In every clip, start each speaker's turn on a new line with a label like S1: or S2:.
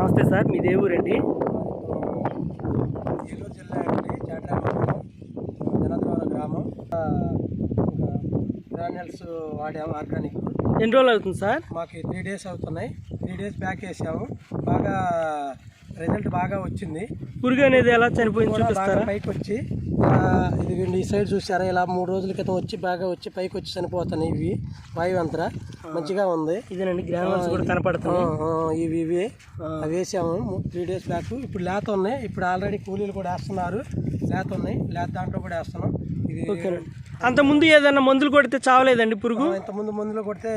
S1: నమస్తే సార్ మీ దేవురండి
S2: ఏలూరు జిల్లా అండి జనద్వార గ్రామం. గ్రాన్యుల్స్ వాడాము ఆర్గానిక్.
S1: ఎన్ని రోజులు అవుతుంది సార్?
S2: మాకు త్రీ డేస్ అవుతున్నాయి. త్రీ డేస్ బ్యాక్ వేసాము బాగా రిజల్ట్ బాగా వచ్చింది.
S1: పురుగు అనేది ఎలా చనిపోయింది చూపిస్తారా?
S2: పైకి వచ్చి ఇదిగోండి ఈ సైడ్ చూసారా? ఇలా మూడు రోజుల క్రితం వచ్చి బాగా వచ్చి పైకి వచ్చి చనిపోతున్నాయి ఇవి. వాయువంతర. మంచిగా ఉంది.
S1: ఇదేనండి గ్రామల్స్ కూడా
S2: ఆ, ఇవి ఇవి వేసాము. త్రీ డేస్ బ్యాక్ ఇప్పుడు లేత ఉన్నాయి. ఇప్పుడు ఆల్రెడీ కూలీలు కూడా వేస్తున్నారు. లేత ఉన్నాయి. లేత దాంట్లో కూడా వేస్తున్నాం. ఇది
S1: అంత ముందు ఏదైనా మందులు కొడితే చావలేదండి పురుగు?
S2: ఇంతకుముందు మందులు కొడితే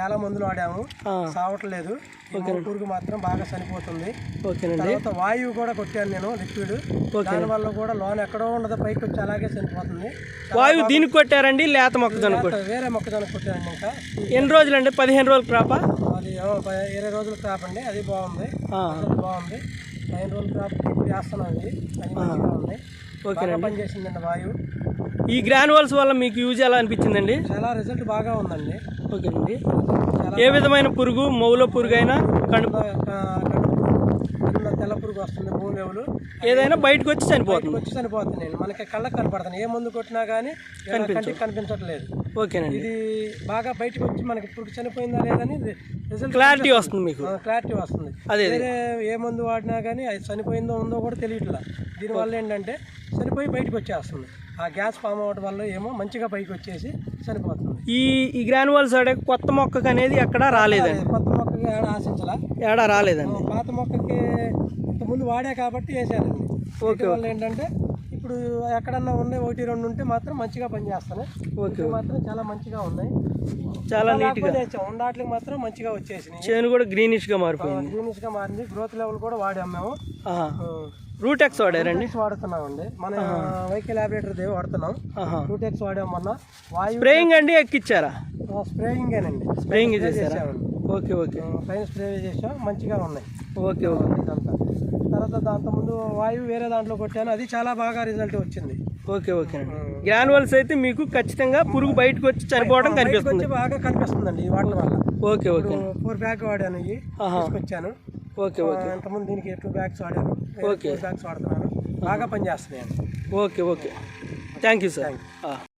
S2: చాలా మందులు వాడాము.
S1: ఆ,
S2: సావట్లేదు ఈ మూడు పురుగు మాత్రం బాగా చనిపోతుంది.
S1: ఓకేనండి.
S2: తర్వాత వాయువు కూడా కొట్టాను నేను లిక్విడ్ దాని వల్ల కూడా లోన్ ఎక్కడో ఉండదు పైకి వచ్చి అలాగే చనిపోతుంది.
S1: వాయువు దీనికి కొట్టారండి లేత మొక్కజొన్న
S2: వేరే మొక్కజొన్న కొట్టాను ఇంకా.
S1: ఎన్ని రోజులు అండి పదిహేను రోజులు క్రాపా?
S2: అది ఇరవై రోజులు క్రాప్ అండి అది బాగుంది. బాగుంది. పదిహేను రోజులు క్రాప్ చేస్తున్నాం అది బాగా పనిచేసిందండి వాయువు.
S1: ఈ గ్రానువల్స్ వల్ల మీకు యూజ్ ఎలా అనిపించిందండి?
S2: చాలా రిజల్ట్ బాగా ఉందండి.
S1: ఓకేనండి ఏ విధమైన పురుగు మౌల పురుగు అయినా
S2: కడుపు పురుగు వస్తుంది భూమి లేవులు
S1: ఏదైనా బయటకు వచ్చి చనిపోతుంది.
S2: వచ్చి చనిపోతుంది మనకి కళ్ళకి కనపడుతుంది ఏ మందు కొట్టినా కానీ కంటికి కనిపించట్లేదు.
S1: ఓకేనండి.
S2: ఇది బాగా బయటకు వచ్చి మనకి పురుగు చనిపోయిందా లేదని రిజల్ట్
S1: క్లారిటీ వస్తుంది మీకు.
S2: క్లారిటీ వస్తుంది.
S1: అదే
S2: ఏ మందు వాడినా కానీ అది చనిపోయిందో ఉందో కూడా తెలియట్లా. దీనివల్ల ఏంటంటే చనిపోయి బయటకు వచ్చేస్తుంది. ఆ గ్యాస్ ఫామ్ అవ్వడం వల్ల ఏమో మంచిగా పైకి వచ్చేసి చనిపోతుంది.
S1: ఈ ఈ గ్రానువల్స్ ఆడే కొత్త మొక్కకు అనేది ఎక్కడా రాలేదండి.
S2: కొత్త మొక్కకి ఏడ ఆశించాలా?
S1: ఏడా రాలేదండి.
S2: పాత మొక్కకి ఇంతకుముందు వాడే కాబట్టి వేసానండి వీటి వల్ల ఏంటంటే ఇప్పుడు ఎక్కడన్నా ఉన్నాయి ఒకటి రెండు ఉంటే మాత్రం మంచిగా పనిచేస్తాయి
S1: ఓకే
S2: మాత్రం చాలా మంచిగా ఉన్నాయి.
S1: చాలా నీట్గా.
S2: ఉండాట్లకి మాత్రం మంచిగా వచ్చేసినాయి.
S1: చేను కూడా గ్రీనిష్గా మారిపోయింది.
S2: గ్రీనిష్గా మారింది. గ్రోత్ లెవెల్ కూడా వాడాం మేము.
S1: రూటెక్స్ వాడారండి?
S2: వాడుతున్నామండి. మన వెహికల్ లాబరేటరీ దేవి వాడుతున్నాం. రూటెక్స్ వాడాం మొన్న. వాయు
S1: స్ప్రేయింగ్ అండి ఎక్కిచ్చారా?
S2: స్ప్రేయింగేనండి
S1: స్ప్రేయింగ్ చేశారా? Okay okay.
S2: పైన స్ప్రే చేసాం మంచిగా ఉన్నాయి.
S1: Okay okay.
S2: ఇదంతా. తర్వాత దాంతో ముందు వాయువు వేరే దాంట్లో కొట్టాను అది చాలా బాగా రిజల్ట్ వచ్చింది.
S1: ఓకే ఓకే అండి. గ్రానువల్స్ అయితే మీకు ఖచ్చితంగా పురుగు బయటకు వచ్చి చనిపోవడం కనిపిస్తుంది.
S2: బాగా కనిపిస్తుందండి ఈ వాటర్ వల్ల.
S1: Okay okay.
S2: ఫోర్ బ్యాగ్ వాడాను ఇవి. తీసుకొచ్చాను.
S1: Okay okay.
S2: ఎంతమంది దీనికి టూ బ్యాగ్స్ వాడాను.
S1: ఓకే.
S2: బ్యాగ్స్ వాడుతున్నాను. బాగా పనిచేస్తున్నాయండి.
S1: Okay okay. Thank you sir.